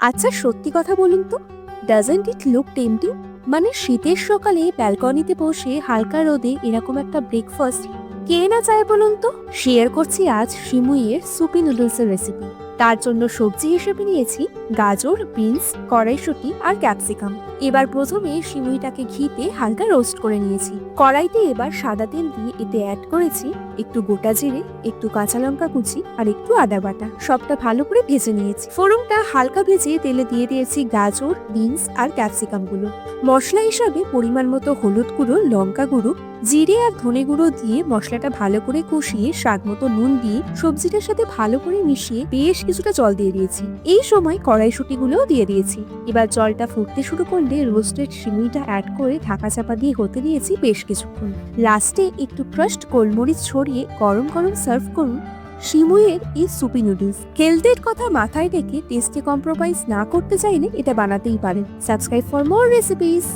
আচ্ছা সত্যি কথা বলুন তো ডাজেন্ট ইট লুক টেম্পটিং মানে শীতের সকালে ব্যালকনিতে বসে হালকা রোদে এরকম একটা ব্রেকফাস্ট কে না চায় বলুন তো? শেয়ার করছি আজ শিমুইয়ের সুপি নুডলসের রেসিপি তার জন্য সবজি হিসেবে নিয়েছি গাজর, বিনস, কড়াইশুটি আর ক্যাপসিকাম। এবার প্রথমে সিমুইটাকে ঘিতে হালকা রোস্ট করে নিয়েছি। কড়াইতে এবার সাদা তেল দিয়ে এতে অ্যাড করেছি একটু গোটা জিরে, একটু কাঁচা লঙ্কা কুচি আর একটু আদা বাটা। সবটা ভালো করে ভেজে নিয়েছি। ফোড়নটা হালকা ভেজে তেলে দিয়ে দিয়েছি গাজর, বিনস আর ক্যাপসিকামগুলো মশলা হিসাবে পরিমাণ মতো হলুদ গুঁড়ো, লঙ্কা গুঁড়ো, জিরে আর ধনে গুঁড়ো দিয়ে মশলাটা ভালো করে কষিয়ে স্বাদ মতো নুন দিয়ে সবজিটার সাথে ভালো করে মিশিয়ে বেশ কিছুটা জল দিয়ে দিয়েছি। এই সময় কড়াইশুটিগুলোও দিয়ে দিয়েছি। এবার জলটা ফুটতে শুরু করলে রোস্টেড সিমুইটা অ্যাড করে ঢাকা চাপা দিয়ে হতে দিয়েছি বেশ কিছুক্ষণ। লাস্টে একটু ক্রাস্ট গোলমরিচ ছড়িয়ে গরম গরম সার্ভ করুন শিমুয়ের এই সুপি নুডলস হেলথের কথা মাথায় রেখে টেস্টে কম্প্রোমাইজ না করতে চাইলে এটা বানাতেই পারেন। Subscribe for more recipes